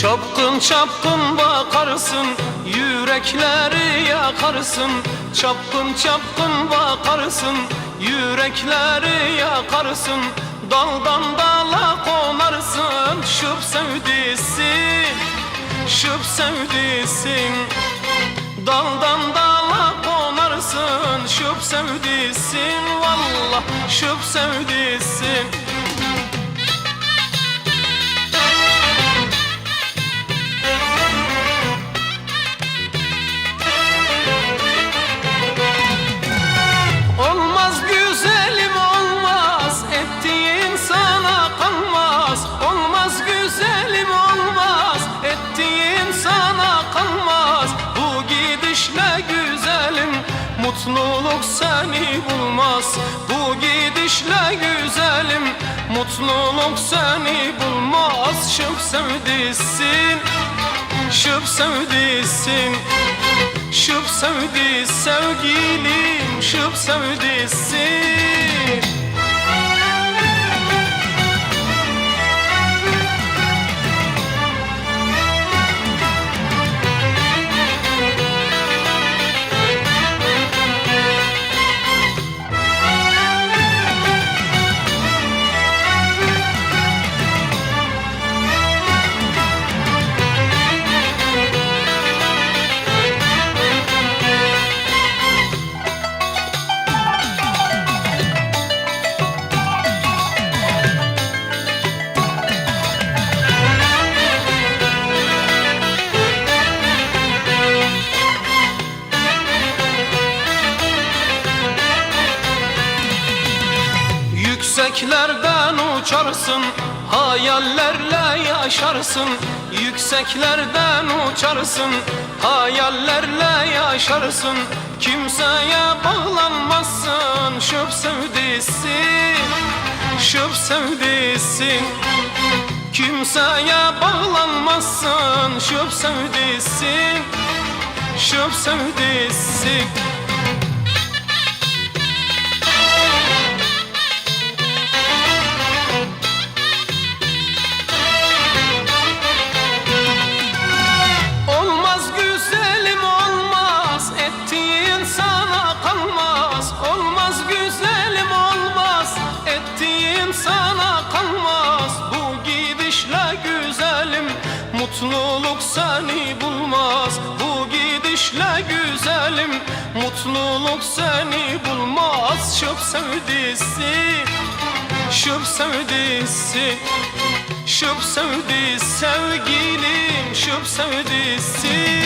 Çapkın çapkın bakarsın Yürekleri yakarsın. Çapkın çapkın bakarsın Yürekleri yakarsın. Daldan dala konarsın Şıp sevdisin Şıp sevdisin Daldan dala konarsın Şıp sevdisin Vallah şıp sevdisin gidişle güzelim Mutluluk seni bulmaz. Bu gidişle güzelim Mutluluk seni bulmaz. Şıp sevdisin Şıp sevdisin. Şıp sevdi sevgilim Şıp sevdisin Yükseklerden uçarsın Hayallerle yaşarsın. Yükseklerden uçarsın Hayallerle yaşarsın. Kimseye bağlanmazsın Şıp sevdisin Şıp sevdisin. Kimseye bağlanmazsın Şıp sevdisin Şıp sevdisin Mutluluk seni bulmaz. Bu gidişle güzelim. Mutluluk seni bulmaz. Şıp sevdisin Şıp sevdisin Şıp sevdi sevgilim Şıp sevdisin